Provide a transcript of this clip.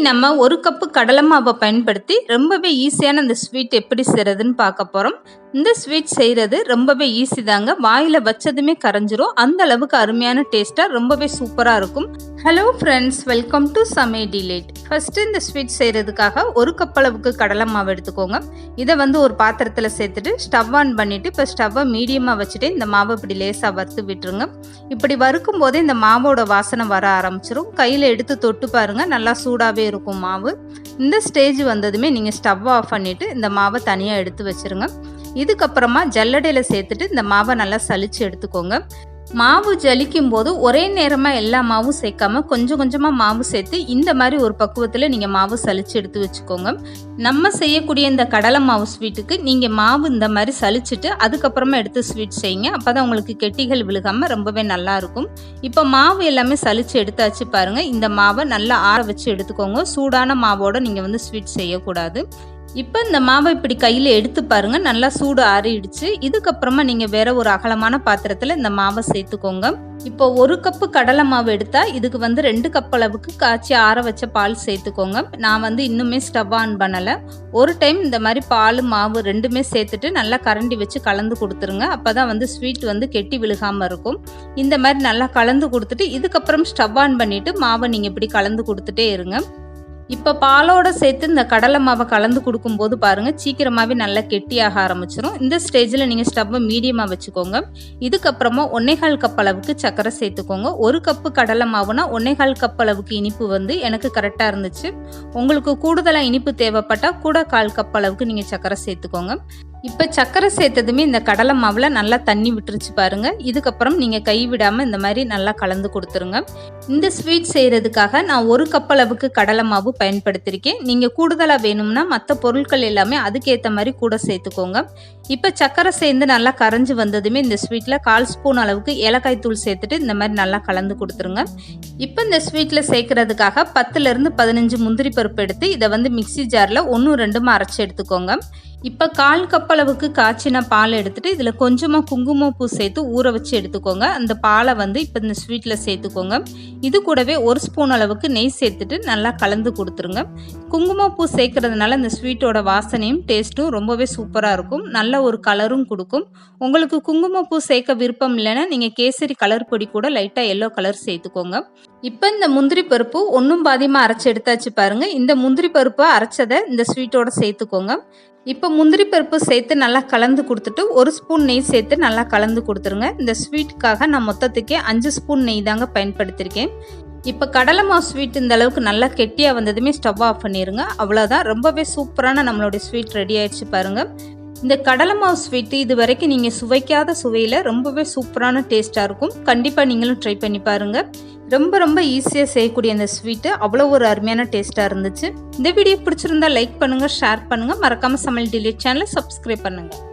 நம்ம ஒரு கப்பு கடலை மாவை பயன்படுத்தி ரொம்பவே ஈஸியான இந்த ஸ்வீட் எப்படி செய்கிறதுன்னு பார்க்க போகிறோம் இந்த ஸ்வீட் செய்கிறது ரொம்பவே ஈஸி தாங்க. வாயில் வச்சதுமே கரைஞ்சிரும். அந்த அளவுக்கு அருமையான டேஸ்ட்டாக ரொம்பவே சூப்பராக இருக்கும். ஹலோ ஃப்ரெண்ட்ஸ் வெல்கம் டு சமே டிலேட் ஃபஸ்ட்டு இந்த ஸ்வீட் செய்கிறதுக்காக ஒரு கப் அளவுக்கு கடலை மாவு எடுத்துக்கோங்க. இதை வந்து ஒரு பாத்திரத்தில் சேர்த்துட்டு ஸ்டவ் ஆன் பண்ணிவிட்டு இப்போ ஸ்டவ்வை மீடியமாக வச்சுட்டு இந்த மாவை இப்படி லேசாக வறுத்து விட்டுருங்க. இப்படி வறுக்கும் போதே இந்த மாவோட வாசனை வர ஆரம்பிச்சிரும். கையில் எடுத்து தொட்டு பாருங்கள் நல்லா சூடாகவே இருக்கும் மாவு. இந்த ஸ்டேஜ் வந்ததுமே நீங்கள் ஸ்டவ் ஆஃப் பண்ணிவிட்டு இந்த மாவை தனியாக எடுத்து வச்சுருங்க. இதுக்கப்புறமா ஜல்லடையில் சேர்த்துட்டு இந்த மாவை நல்லா சளிச்சு எடுத்துக்கோங்க. மாவு ஜலிக்கும் போது ஒரே நேரமாக எல்லா மாவும் சேர்க்காம கொஞ்சம் கொஞ்சமாக மாவு சேர்த்து இந்த மாதிரி ஒரு பக்குவத்தில் நீங்கள் மாவு சலிச்சு எடுத்து வச்சுக்கோங்க. நம்ம செய்யக்கூடிய இந்த கடலை மாவு ஸ்வீட்டுக்கு நீங்கள் மாவு இந்த மாதிரி சலிச்சுட்டு அதுக்கப்புறமா எடுத்து ஸ்வீட் செய்யுங்க. அப்போ தான் உங்களுக்கு கெட்டிகள் விழுகாமல் ரொம்பவே நல்லா இருக்கும். இப்போ மாவு எல்லாமே சலிச்சு எடுத்தாச்சு பாருங்கள் இந்த மாவை நல்லா ஆற வச்சு எடுத்துக்கோங்க. சூடான மாவோடு நீங்கள் வந்து ஸ்வீட் செய்யக்கூடாது. இப்போ இந்த மாவை இப்படி கையில் எடுத்து பாருங்கள் நல்லா சூடு ஆறிடுச்சு. இதுக்கப்புறமா நீங்கள் வேற ஒரு அகலமான பாத்திரத்தில் இந்த மாவை சேர்த்துக்கோங்க. இப்போ ஒரு கப்பு கடலை மாவு எடுத்தால் இதுக்கு வந்து ரெண்டு கப் அளவுக்கு காய்ச்சி ஆற வச்ச பால் சேர்த்துக்கோங்க. நான் வந்து இன்னுமே ஸ்டவ் ஆன் பண்ணலை. ஒரு டைம் இந்த மாதிரி பால் மாவு ரெண்டுமே சேர்த்துட்டு நல்லா கரண்டி வச்சு கலந்து கொடுத்துருங்க. அப்போ தான் வந்து ஸ்வீட் வந்து கெட்டி விழுகாமல் இருக்கும். இந்த மாதிரி நல்லா கலந்து கொடுத்துட்டு இதுக்கப்புறம் ஸ்டவ் ஆன் பண்ணிவிட்டு மாவை நீங்கள் இப்படி கலந்து கொடுத்துட்டே இருங்க. இப்போ பாலோட சேர்த்து இந்த கடலை மாவை கலந்து கொடுக்கும்போது பாருங்கள் சீக்கிரமாகவே நல்லா கெட்டியாக ஆரம்பிச்சிடும் இந்த ஸ்டேஜில் நீங்கள் ஸ்டவ்வை மீடியமாக வச்சுக்கோங்க. இதுக்கப்புறமா ஒன்னேகால் கப் அளவுக்கு சர்க்கரை சேர்த்துக்கோங்க. ஒரு கப்பு கடலை மாவுனா ஒன்னேகால் கப் அளவுக்கு இனிப்பு வந்து எனக்கு கரெக்டாக இருந்துச்சு. உங்களுக்கு கூடுதலாக இனிப்பு தேவைப்பட்டால் கூட கால் கப் அளவுக்கு நீங்கள் சர்க்கரை சேர்த்துக்கோங்க. இப்போ சர்க்கரை சேர்த்ததுமே இந்த கடலை மாவில் நல்லா தண்ணி விட்டுருச்சு பாருங்க. இதுக்கப்புறம் நீங்கள் கை விடாமல் இந்த மாதிரி நல்லா கலந்து கொடுத்துருங்க. இந்த ஸ்வீட் செய்கிறதுக்காக நான் ஒரு கப் அளவுக்கு கடலை மாவு பயன்படுத்தியிருக்கேன் நீங்கள் கூடுதலாக வேணும்னா மற்ற பொருட்கள் எல்லாமே அதுக்கேற்ற மாதிரி கூட சேர்த்துக்கோங்க. இப்போ சர்க்கரை சேர்ந்து நல்லா கரைஞ்சி வந்ததுமே இந்த ஸ்வீட்டில் கால் ஸ்பூன் அளவுக்கு ஏலக்காய் தூள் சேர்த்துட்டு இந்த மாதிரி நல்லா கலந்து கொடுத்துருங்க. இப்போ இந்த ஸ்வீட்டில் சேர்க்கறதுக்காக பத்துலேருந்து பதினஞ்சு முந்திரி பருப்பு எடுத்து இதை வந்து மிக்சி ஜாரில் ஒன்று ரெண்டுமா அரைச்சி எடுத்துக்கோங்க. இப்போ கால் கப் அளவுக்கு காய்ச்சின பால் எடுத்துட்டு இதில் கொஞ்சமாக குங்குமப்பூ சேர்த்து ஊற வச்சு எடுத்துக்கோங்க. அந்த பாலை வந்து இப்போ இந்த ஸ்வீட்டில் சேர்த்துக்கோங்க. இது கூடவே ஒரு ஸ்பூன் அளவுக்கு நெய் சேர்த்துட்டு நல்லா கலந்து கொடுத்துருங்க. குங்குமப்பூ சேர்க்கறதுனால இந்த ஸ்வீட்டோட வாசனையும் டேஸ்ட்டும் ரொம்பவே சூப்பராக இருக்கும். நல்ல ஒரு கலரும் கொடுக்கும். உங்களுக்கு குங்குமப்பூ சேர்க்க விருப்பம் இல்லைன்னா நீங்கள் கேசரி கலர் பொடி கூட லைட்டாக எல்லோ கலர் சேர்த்துக்கோங்க. இப்போ இந்த முந்திரி பருப்பு ஒன்றும் பாதியமாக அரைச்சி எடுத்தாச்சு பாருங்கள் இந்த முந்திரி பருப்பை அரைச்சதை இந்த ஸ்வீட்டோட சேர்த்துக்கோங்க. இப்போ முந்திரி பருப்பு சேர்த்து நல்லா கலந்து கொடுத்துட்டு ஒரு ஸ்பூன் நெய் சேர்த்து நல்லா கலந்து கொடுத்துருங்க. இந்த ஸ்வீட்டுக்காக நான் மொத்தத்துக்கே அஞ்சு ஸ்பூன் நெய் தாங்க பயன்படுத்தியிருக்கேன் இப்போ கடலை மாவு ஸ்வீட் இந்த அளவுக்கு நல்லா கெட்டியாக வந்ததுமே ஸ்டவ் ஆஃப் பண்ணிடுங்க அவ்வளோதான் ரொம்பவே சூப்பரான நம்மளுடைய ஸ்வீட் ரெடி ஆயிடுச்சு பாருங்கள் இந்த கடலை மாவு ஸ்வீட்டு இது வரைக்கும் நீங்கள் சுவைக்காத சுவையில் ரொம்பவே சூப்பரான டேஸ்ட்டாக இருக்கும். கண்டிப்பாக நீங்களும் ட்ரை பண்ணி பாருங்கள் ரொம்ப ரொம்ப ஈஸியாக செய்யக்கூடிய இந்த ஸ்வீட்டு அவ்வளோ ஒரு அருமையான டேஸ்ட்டாக இருந்துச்சு. இந்த வீடியோ பிடிச்சிருந்தா லைக் பண்ணுங்கள் ஷேர் பண்ணுங்கள் மறக்காமல் சமையல் டிலேட் சேனலை சப்ஸ்கிரைப் பண்ணுங்கள்